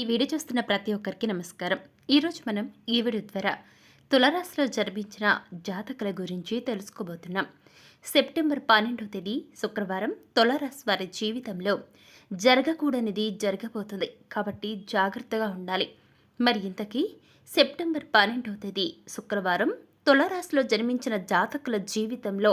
ఈ వీడియో చూస్తున్న ప్రతి ఒక్కరికి నమస్కారం. ఈరోజు మనం ఈ వీడియో ద్వారా తులరాశిలో జన్మించిన జాతకుల గురించి తెలుసుకోబోతున్నాం. సెప్టెంబర్ పన్నెండవ తేదీ శుక్రవారం తులరాశి వారి జీవితంలో జరగకూడనిది జరగబోతుంది. కాబట్టి జాగ్రత్తగా ఉండాలి. మరి ఇంతకీ సెప్టెంబర్ పన్నెండవ తేదీ శుక్రవారం తులరాశిలో జన్మించిన జాతకుల జీవితంలో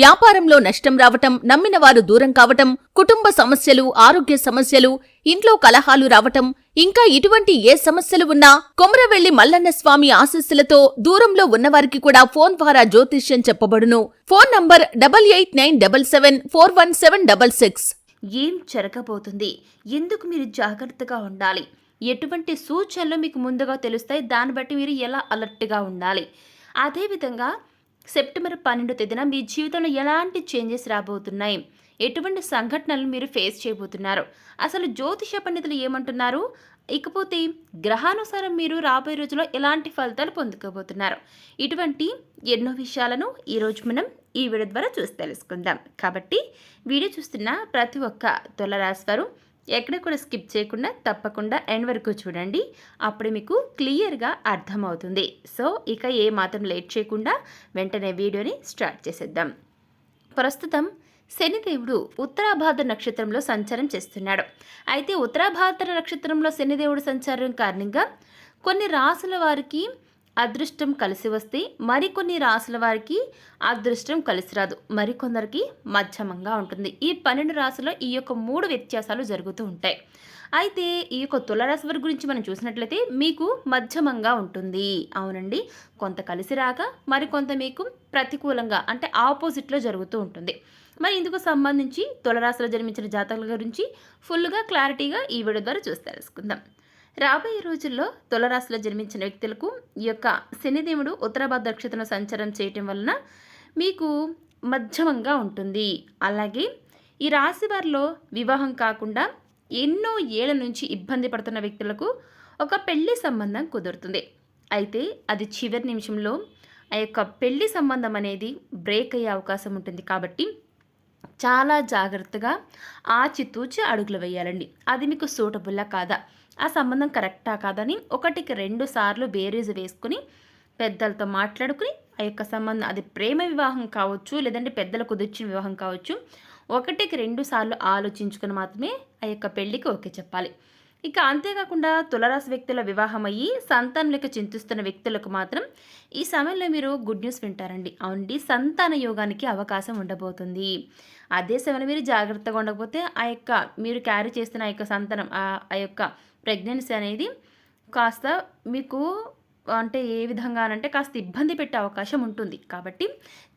వ్యాపారంలో నష్టం రావటం నమ్మిన వారు దూరం కావటం కుటుంబ సమస్యలు ఆరోగ్య సమస్యలు ఇంట్లో కలహాలు రావటం ఇంకా ఇటువంటి ఏ సమస్యలు ఉన్నా కొమరవెల్లి మల్లన్న స్వామి ఆశస్సులతో దూరంలో ఉన్నవారికి కూడా ఫోన్ ద్వారా జ్యోతిష్యం చెప్పబడును. Phone number double eight nine double seven four one seven double six. ఏం జరగబోతుంది ఎందుకు మీరు జాగ్రత్తగా ఉండాలి? ఎటువంటి సూచనలు మీకు ముందుగా తెలుస్తాయి? దాన్ని బట్టి మీరు ఎలా అలర్ట్గా ఉండాలి? అదేవిధంగా సెప్టెంబర్ పన్నెండో తేదీన మీ జీవితంలో ఎలాంటి చేంజెస్ రాబోతున్నాయి? ఎటువంటి సంఘటనలు మీరు ఫేస్ చేయబోతున్నారు? అసలు జ్యోతిష పండితులు ఏమంటున్నారు? ఇకపోతే గ్రహానుసారం మీరు రాబోయే రోజుల్లో ఎలాంటి ఫలితాలు పొందుకోబోతున్నారు? ఇటువంటి ఎన్నో విషయాలను ఈరోజు మనం ఈ వీడియో ద్వారా చూసి తెలుసుకుందాం. కాబట్టి వీడియో చూస్తున్న ప్రతి ఒక్క తులరాశి వారు ఎక్కడ కూడా స్కిప్ చేయకుండా తప్పకుండా ఎండ్ వరకు చూడండి. అప్పుడు మీకు క్లియర్గా అర్థమవుతుంది. సో ఇక ఏ మాత్రం లేట్ చేయకుండా వెంటనే వీడియోని స్టార్ట్ చేసేద్దాం. ప్రస్తుతం శనిదేవుడు ఉత్తరాభాద్ర నక్షత్రంలో సంచారం చేస్తున్నాడు. అయితే ఉత్తరాభాద్ర నక్షత్రంలో శనిదేవుడు సంచారం కారణంగా కొన్ని రాసుల వారికి అదృష్టం కలిసి వస్తే మరికొన్ని రాసుల వారికి అదృష్టం కలిసి రాదు. మరికొందరికి మధ్యమంగా ఉంటుంది. ఈ పన్నెండు రాసుల్లో ఈ యొక్క మూడు వ్యత్యాసాలు జరుగుతూ ఉంటాయి. అయితే ఈ యొక్క తులరాశి వారి గురించి మనం చూసినట్లయితే మీకు మధ్యమంగా ఉంటుంది. అవునండి. కొంత కలిసి రాక మరికొంత మీకు ప్రతికూలంగా అంటే ఆపోజిట్లో జరుగుతూ ఉంటుంది. మరి ఇందుకు సంబంధించి తులరాశిలో జన్మించిన జాతకుల గురించి ఫుల్గా క్లారిటీగా ఈ వీడియో ద్వారా చూసి తెలుసుకుందాం. రాబోయే రోజుల్లో తులరాశిలో జన్మించిన వ్యక్తులకు ఈ యొక్క శనిదేవుడు ఉత్తరాభాద్ర నక్షత్రంలో సంచారం చేయటం వలన మీకు మధ్యమంగా ఉంటుంది. అలాగే ఈ రాశి వారిలో వివాహం కాకుండా ఎన్నో ఏళ్ళ నుంచి ఇబ్బంది పడుతున్న వ్యక్తులకు ఒక పెళ్ళి సంబంధం కుదురుతుంది. అయితే అది చివరి నిమిషంలో ఆ యొక్క పెళ్ళి సంబంధం అనేది బ్రేక్ అయ్యే అవకాశం ఉంటుంది కాబట్టి చాలా జాగ్రత్తగా ఆచితూచి అడుగులు వేయాలండి. అది మీకు సూటబుల్లా కాదా? ఆ సంబంధం కరెక్టా కాదని ఒకటికి రెండు సార్లు బేరీజు వేసుకుని పెద్దలతో మాట్లాడుకుని ఆ యొక్క సంబంధం అది ప్రేమ వివాహం కావచ్చు లేదంటే పెద్దలు కుదిర్చిన వివాహం కావచ్చు ఒకటికి రెండు సార్లు ఆలోచించుకుని మాత్రమే ఆ యొక్క పెళ్ళికి ఓకే చెప్పాలి. ఇక అంతేకాకుండా తులరాశి వ్యక్తుల వివాహం అయ్యి సంతానులకు చింతిస్తున్న వ్యక్తులకు మాత్రం ఈ సమయంలో మీరు గుడ్ న్యూస్ వింటారండి. అవునండి సంతాన యోగానికి అవకాశం ఉండబోతుంది. అదే సమయంలో మీరు జాగ్రత్తగా ఉండకపోతే ఆ యొక్క మీరు క్యారీ చేస్తున్న ఆ యొక్క సంతానం ఆ- ఆ యొక్క ప్రెగ్నెన్సీ అనేది కాస్త మీకు అంటే ఏ విధంగా అంటే కాస్త ఇబ్బంది పెట్టే అవకాశం ఉంటుంది. కాబట్టి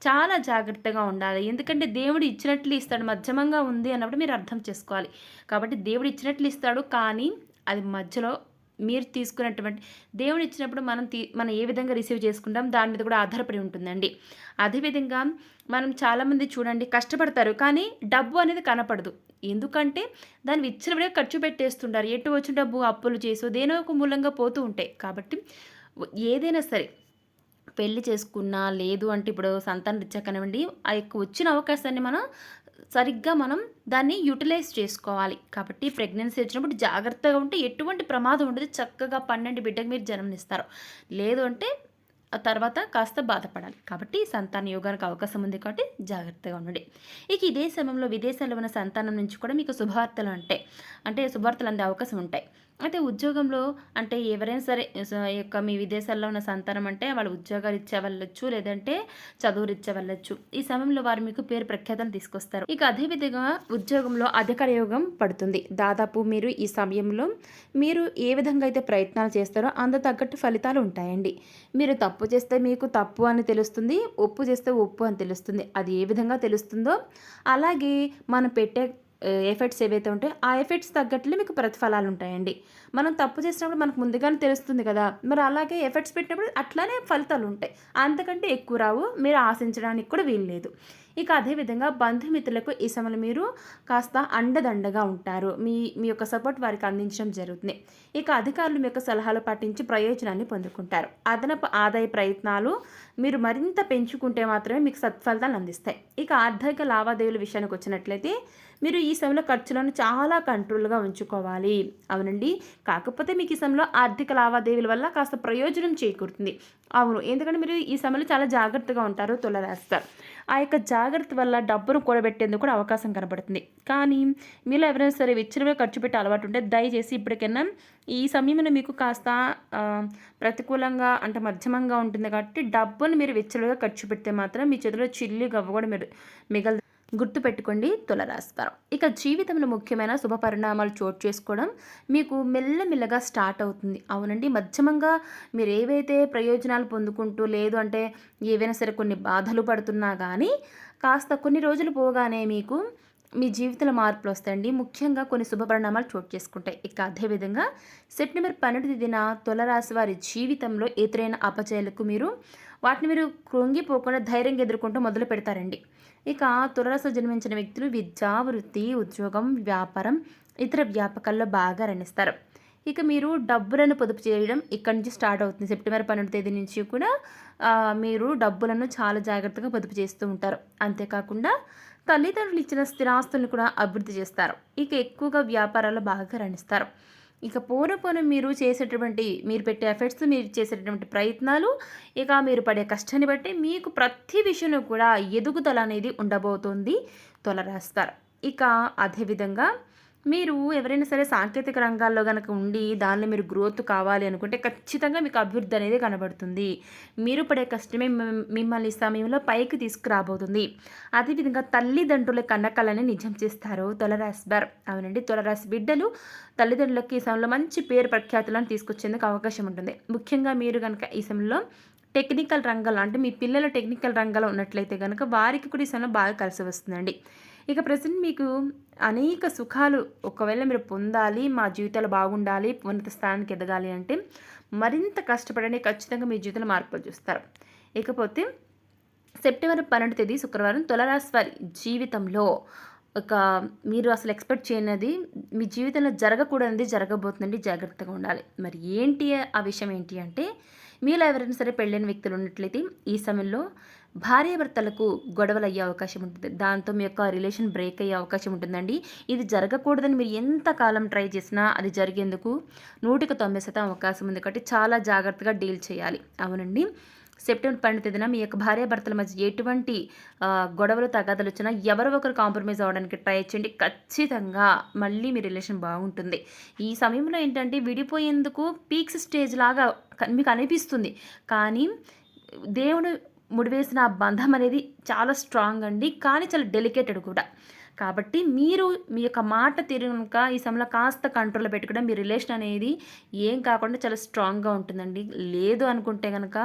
చాలా జాగ్రత్తగా ఉండాలి. ఎందుకంటే దేవుడు ఇచ్చినట్లు ఇస్తాడు మధ్యమంగా ఉంది అన్నప్పుడు మీరు అర్థం చేసుకోవాలి. కాబట్టి దేవుడు ఇచ్చినట్లు ఇస్తాడు కానీ అది మధ్యలో మీరు తీసుకున్నటువంటి దేవుడు ఇచ్చినప్పుడు మనం తీ మనం ఏ విధంగా రిసీవ్ చేసుకుంటాం దాని మీద కూడా ఆధారపడి ఉంటుందండి. అదేవిధంగా మనం చాలామంది చూడండి కష్టపడతారు కానీ డబ్బు అనేది కనపడదు. ఎందుకంటే దాన్ని ఇచ్చినప్పుడే ఖర్చు పెట్టేస్తుంటారు. ఎటు వచ్చిన డబ్బు అప్పులు చేసో దేనో ఒక మూలంగా పోతూ ఉంటాయి. కాబట్టి ఏదైనా సరే పెళ్ళి చేసుకున్నా లేదు అంటే ఇప్పుడు సంతానం ఇచ్చాకనివ్వండి కానివ్వండి ఆ యొక్క వచ్చిన అవకాశాన్ని మనం సరిగ్గా మనం దాన్ని యూటిలైజ్ చేసుకోవాలి. కాబట్టి ప్రెగ్నెన్సీ వచ్చినప్పుడు జాగ్రత్తగా ఉంటే ఎటువంటి ప్రమాదం ఉండదు. చక్కగా పన్నెండు బిడ్డకు మీరు జన్మనిస్తారు. లేదు అంటే ఆ తర్వాత కాస్త బాధపడాలి. కాబట్టి సంతాన యోగానికి అవకాశం ఉంది కాబట్టి జాగ్రత్తగా ఉండండి. ఇక ఇదే సమయంలో విదేశాల్లో ఉన్న సంతానం నుంచి కూడా మీకు శుభవార్తలు ఉంటాయి అంటే శుభవార్తలు అందే అవకాశం ఉంటాయి. అయితే ఉద్యోగంలో అంటే ఎవరైనా సరే యొక్క మీ విదేశాల్లో ఉన్న సంతానం అంటే వాళ్ళు ఉద్యోగాలు ఇచ్చే వెళ్ళొచ్చు లేదంటే చదువులు ఇచ్చే వెళ్ళొచ్చు. ఈ సమయంలో వారు మీకు పేరు ప్రఖ్యాతను తీసుకొస్తారు. ఇక అదేవిధంగా ఉద్యోగంలో అధికార యోగం పడుతుంది. దాదాపు మీరు ఈ సమయంలో మీరు ఏ విధంగా అయితే ప్రయత్నాలు చేస్తారో అంత తగ్గట్టు ఫలితాలు ఉంటాయండి. మీరు తప్పు చేస్తే మీకు తప్పు అని తెలుస్తుంది ఒప్పు చేస్తే ఒప్పు అని తెలుస్తుంది. అది ఏ విధంగా తెలుస్తుందో అలాగే మనం పెట్టే ఎఫెక్ట్స్ ఏవైతే ఉంటాయో ఆ ఎఫెక్ట్స్ తగ్గట్లే మీకు ప్రతిఫలాలు ఉంటాయండి. మనం తప్పు చేసినప్పుడు మనకు ముందుగానే తెలుస్తుంది కదా. మరి అలాగే ఎఫెక్ట్స్ పెట్టినప్పుడు అట్లానే ఫలితాలు ఉంటాయి. అంతకంటే ఎక్కువ రావు మీరు ఆశించడానికి కూడా వీలు లేదు. ఇక అదేవిధంగా బంధుమిత్రులకు ఈ సమయంలో మీరు కాస్త అండదండగా ఉంటారు. మీ మీ యొక్క సపోర్ట్ వారికి అందించడం జరుగుతుంది. ఇక అధికారులు మీ యొక్క సలహాలు పాటించి ప్రయోజనాన్ని పొందుకుంటారు. అదనపు ఆదాయ ప్రయత్నాలు మీరు మరింత పెంచుకుంటే మాత్రమే మీకు సత్ఫలితాలు అందిస్తాయి. ఇక ఆర్థిక లావాదేవీల విషయానికి వచ్చినట్లయితే మీరు ఈ సమయంలో ఖర్చులను చాలా కంట్రోల్గా ఉంచుకోవాలి. అవునండి. కాకపోతే మీకు ఈ సమయంలో ఆర్థిక లావాదేవీల వల్ల కాస్త ప్రయోజనం చేకూరుతుంది. అవును ఎందుకంటే మీరు ఈ సమయంలో చాలా జాగ్రత్తగా ఉంటారు తులరాస్తారు. ఆ యొక్క జాగ్రత్త వల్ల డబ్బును కూడబెట్టేందుకు కూడా అవకాశం కనబడుతుంది. కానీ మీలో ఎవరైనా సరే విచ్చలవిగా ఖర్చు పెట్టే అలవాటు ఉంటే దయచేసి ఇప్పటికైనా ఈ సమయంలో మీకు కాస్త ప్రతికూలంగా అంటే మధ్యమంగా ఉంటుంది కాబట్టి డబ్బును మీరు విచ్చలవిగా ఖర్చు పెడితే మాత్రం మీ చేతిలో చిల్లి గవ్వ కూడా మీరు మిగలు గుర్తుపెట్టుకోండి తులరాశివారం. ఇక జీవితంలో ముఖ్యమైన శుభ పరిణామాలు చోటు చేసుకోవడం మీకు మెల్లమెల్లగా స్టార్ట్ అవుతుంది. అవునండి మధ్యమంగా మీరు ఏవైతే ప్రయోజనాలు పొందుకుంటూ లేదు అంటే ఏవైనా సరే కొన్ని బాధలు పడుతున్నా కానీ కాస్త కొన్ని రోజులు పోగానే మీకు మీ జీవితంలో మార్పులు వస్తాయండి. ముఖ్యంగా కొన్ని శుభ పరిణామాలు చోటు చేసుకుంటాయి. ఇక అదేవిధంగా సెప్టెంబర్ పన్నెండు తేదీన తులరాశి వారి జీవితంలో ఎదురైన అపజయాలకు మీరు వాటిని మీరు కృంగిపోకుండా ధైర్యంగా ఎదుర్కొంటూ మొదలు పెడతారండి. ఇక తులరాశి జన్మించిన వ్యక్తులు విద్య వృత్తి ఉద్యోగం వ్యాపారం ఇతర వ్యాపకాల్లో బాగా రణిస్తారు. ఇక మీరు డబ్బులను పొదుపు చేయడం ఇక్కడి నుంచి స్టార్ట్ అవుతుంది. సెప్టెంబర్ పన్నెండు తేదీ నుంచి కూడా మీరు డబ్బులను చాలా జాగ్రత్తగా పొదుపు చేస్తూ ఉంటారు. అంతేకాకుండా తల్లిదండ్రులు ఇచ్చిన స్థిరాస్తులను కూడా అభివృద్ధి చేస్తారు. ఇక ఎక్కువగా వ్యాపారాలు బాగా రాణిస్తారు. ఇక పోను పోను మీరు చేసేటటువంటి మీరు పెట్టే ఎఫర్ట్స్ మీరు చేసేటటువంటి ప్రయత్నాలు ఇక మీరు పడే కష్టాన్ని బట్టి మీకు ప్రతి విషయంలో కూడా ఎదుగుదల అనేది ఉండబోతుంది తొలరాస్తారు. ఇక అదేవిధంగా మీరు ఎవరైనా సరే సాంకేతిక రంగాల్లో కనుక ఉండి దానిలో మీరు గ్రోత్ కావాలి అనుకుంటే ఖచ్చితంగా మీకు అభివృద్ధి అనేది కనబడుతుంది. మీరు పడే కష్టమే మిమ్మల్ని సమయంలో పైకి తీసుకురాబోతుంది. అదేవిధంగా తల్లిదండ్రుల కన్నకలని నిజం చేస్తారు తొలరాశి బార్ అవునండి తొలరాశి బిడ్డలు తల్లిదండ్రులకి ఈ సమయంలో మంచి పేరు ప్రఖ్యాతులను తీసుకొచ్చేందుకు అవకాశం ఉంటుంది. ముఖ్యంగా మీరు కనుక ఈ సమయంలో టెక్నికల్ రంగంలో అంటే మీ పిల్లల టెక్నికల్ రంగంలో ఉన్నట్లయితే కనుక వారికి కూడా ఈ సమయంలో బాగా కలిసి వస్తుందండి. ఇక ప్రజెంట్ మీకు అనేక సుఖాలు ఒకవేళ మీరు పొందాలి మా జీవితాలు బాగుండాలి ఉన్నత స్థానానికి ఎదగాలి అంటే మరింత కష్టపడని ఖచ్చితంగా మీ జీవితంలో మార్పులు చూస్తారు. ఇకపోతే సెప్టెంబర్ పన్నెండు తేదీ శుక్రవారం తులరాశి వారి జీవితంలో ఒక మీరు అసలు ఎక్స్పెక్ట్ చేయనది మీ జీవితంలో జరగకూడనిది జరగబోతుందండి జాగ్రత్తగా ఉండాలి. మరి ఏంటి ఆ విషయం ఏంటి అంటే మీలో ఎవరైనా సరే పెళ్ళైన వ్యక్తులు ఉన్నట్లయితే ఈ సమయంలో భార్యాభర్తలకు గొడవలు అయ్యే అవకాశం ఉంటుంది. దాంతో మీ యొక్క రిలేషన్ బ్రేక్ అయ్యే అవకాశం ఉంటుందండి. ఇది జరగకూడదని మీరు ఎంత కాలం ట్రై చేసినా అది జరిగేందుకు నూటికి తొంభై శాతం అవకాశం ఉంది కాబట్టి చాలా జాగ్రత్తగా డీల్ చేయాలి. అవునండి. సెప్టెంబర్ పన్నెండు తేదీన మీ యొక్క భార్యాభర్తల మధ్య ఎటువంటి గొడవలు తగాదలు వచ్చినా ఎవరో ఒకరు కాంప్రమైజ్ అవ్వడానికి ట్రై చేయండి. ఖచ్చితంగా మళ్ళీ మీ రిలేషన్ బాగుంటుంది. ఈ సమయంలో ఏంటంటే విడిపోయేందుకు పీక్స్ స్టేజ్ లాగా మీకు అనిపిస్తుంది. కానీ దేవుడు ముడివేసిన బంధం అనేది చాలా స్ట్రాంగ్ అండి కానీ చాలా డెలికేటెడ్ కూడా. కాబట్టి మీరు మీ యొక్క మాట తీరు ఈ సమయంలో కాస్త కంట్రోల్లో పెట్టుకోవడం మీ రిలేషన్ అనేది ఏం కాకుండా చాలా స్ట్రాంగ్గా ఉంటుందండి. లేదు అనుకుంటే కనుక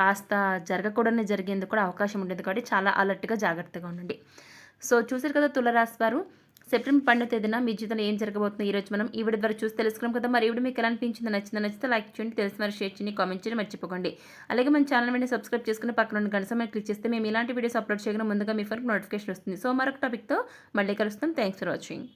కాస్త జరగకూడని జరిగేందుకు కూడా అవకాశం ఉంటుంది కాబట్టి చాలా అలర్ట్గా జాగ్రత్తగా ఉండండి. సో చూసారు కదా తులరాశి వారు సెప్టెంబర్ పన్నెండు తేదీన మీ జీవితంలో ఏం జరగబోతుందో ఈరోజు మనం ఈ వీడియో ద్వారా చూసి తెలుసుకున్నాం కదా. మరి ఈ వీడియో మీకు ఎలా అనిపించింది నచ్చిందో నచ్చితే లైక్ చేయండి తెలిసిన వారు షేర్ చేయండి కామెంట్ చేయండి మర్చిపోకండి. అలాగే మన ఛానల్ వెంటనే సబ్స్క్రైబ్ చేసుకుని పక్కన ఉన్న గంట సమయం క్లిక్ చేస్తే మేము ఇలాంటి వీడియోస్ అప్లోడ్ చేయడం ముందుగా మీ ఫోన్కి నోటిఫికేషన్ వస్తుంది. సో మరొక టాపిక్తో మళ్ళీ కలుస్తాం. Thanks for watching.